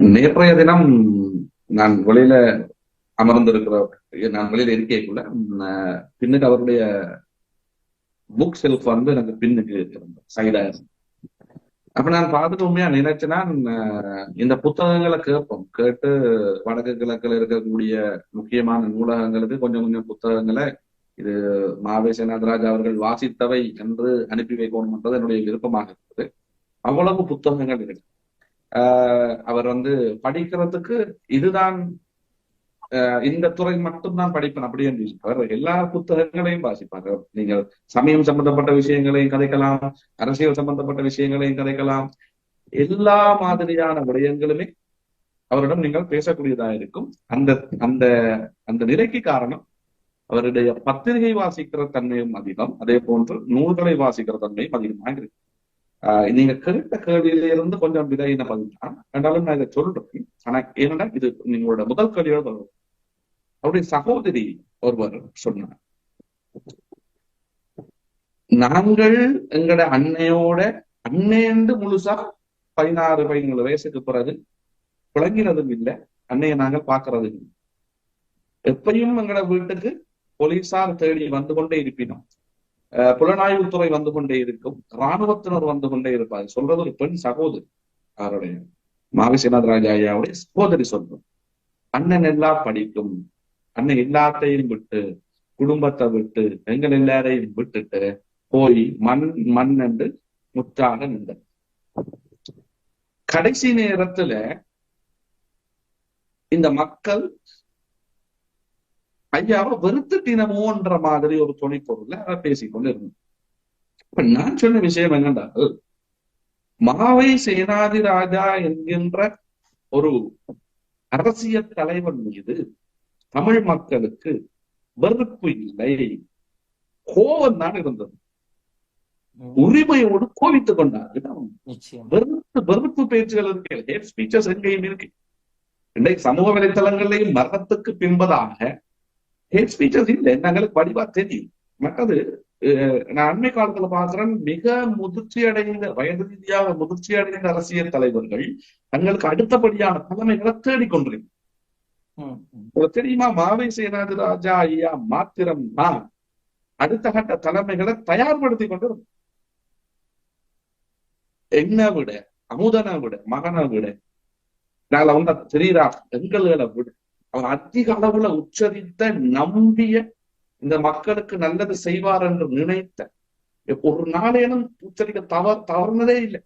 நேற்றைய தினம் நான் வெளியில அமர்ந்திருக்கிற நான் வெளியில இருக்கைக்குள்ள பின்னுக்கு அவருடைய புக் செல்ஃப் வந்து எனக்கு பின்னுக்கு இருந்தது சைடா அப்ப நான் பார்த்துட்டு உண்மையா நினைச்சேன்னா இந்த புத்தகங்களை கேட்போம். கேட்டு வடக்கு கிழக்குல இருக்கக்கூடிய முக்கியமான நூலகங்களுக்கு கொஞ்சம் கொஞ்சம் புத்தகங்களை இது மாவே சேனாதராஜ் அவர்கள் வாசித்தவை என்று அனுப்பி வைக்கணும்ன்றது என்னுடைய விருப்பமாக இருக்குது அவ்வளவு புத்தகங்கள் இருக்கு. அவர் வந்து படிக்கிறதுக்கு இதுதான் ஆஹ் இந்த துறை மட்டும்தான் படிப்பேன் அப்படி என்று அவர் எல்லா புத்தகங்களையும் வாசிப்பாங்க நீங்கள் சமயம் சம்பந்தப்பட்ட விஷயங்களையும் கதைக்கலாம் அரசியல் சம்பந்தப்பட்ட விஷயங்களையும் கதைக்கலாம். எல்லா மாதிரியான விடயங்களுமே அவரிடம் நீங்கள் பேசக்கூடியதா இருக்கும். அந்த அந்த அந்த நிலைக்கு காரணம் அவருடைய பத்திரிகை வாசிக்கிற தன்மையும் அதிகம். அதே போன்று நூல்களை வாசிக்கிற தன்மையும் அதிகமாக இருக்கு நீங்க கேட்ட கேள்வியில இருந்து கொஞ்சம் விதையின பதில்? என்றாலும் நான் இதை சொல்றேன். ஆனா ஏன்னா இது நீங்களோட முதல் கேள்வியோட அவருடைய சகோதரி ஒருவர் சொன்னார். நாங்கள் எங்கட அன்னையோட அன்னையண்டு முழுசா பதினாறு பதினேழு வயசுக்கு பிறகு புழங்கினதும் இல்லை. அன்னையை நாங்கள் பாக்குறதும் இல்லை. எப்பயும் எங்கட வீட்டுக்கு போலீசார் தேடி வந்து கொண்டே இருப்பினோம். புலனாய்வுத்துறை வந்து கொண்டே இருக்கும். இராணுவத்தினர் வந்து கொண்டே இருப்பார். சொல்றது ஒரு பெண் சகோதரி அவருடைய மாவிசநாத் ராஜா ஐயாவுடைய சகோதரி சொல்றோம். அண்ணன் எல்லாம் படிக்கும். அண்ணன் எல்லாத்தையும் விட்டு குடும்பத்தை விட்டு எங்கள் எல்லாரையும் விட்டுட்டு போய் மண் மண் என்று முற்றாக நின்ற கடைசி நேரத்துல இந்த மக்கள் ஐயாவை வெறுத்துட்டினமோன்ற மாதிரி ஒரு துணை பொருள்ல அதை பேசிக்கொண்டு இருந்தோம் இப்ப நான் சொன்ன விஷயம் என்னென்றால் மாவை சேனாதி ராஜா என்கின்ற ஒரு அரசியல் தலைவன் மீது தமிழ் மக்களுக்கு வெறுப்பு இல்லை. கோபம் தான் இருந்தது. உரிமையோடு கோவித்துக் கொண்டார்கள் நிச்சயம். வெறுப்பு வெறுப்பு பேச்சுகள் இருக்கு. ஹேட் ஸ்பீச்சஸ் எங்கேயும் இருக்கு. இன்றைக்கு சமூக வலைத்தளங்களையும் மரணத்துக்கு பின்பதாக ஹேட் ஸ்பீச்சஸ் இல்லை எங்களுக்கு வடிவா தெரியும். மற்றது நான் அண்மை காலத்துல பாக்குறேன் மிக முதிர்ச்சி அடைந்த வயது ரீதியாக முதிர்ச்சி அடைந்த அரசியல் தலைவர்கள் தங்களுக்கு அடுத்தபடியான தலைமைகளை தேடிக்கொண்டிருக்கிறார் ம், ம். உங்களுக்கு தெரியுமா மாவை சேனாதி ராஜா ஐயா மாத்திரம் தான் அடுத்த கட்ட தலைமைகளை தயார்படுத்தி கொண்டு என்னை விட அமுதனை விட மகனை விட நாங்கள வந்து தெரியுறா எங்களை விட. அவர் அதிக அளவுல உச்சரித்த நம்பிய இந்த மக்களுக்கு நல்லது செய்வார் என்று நினைத்த ஒரு நாளேனும் உச்சரிக்க தவ தவறுனதே இல்லை.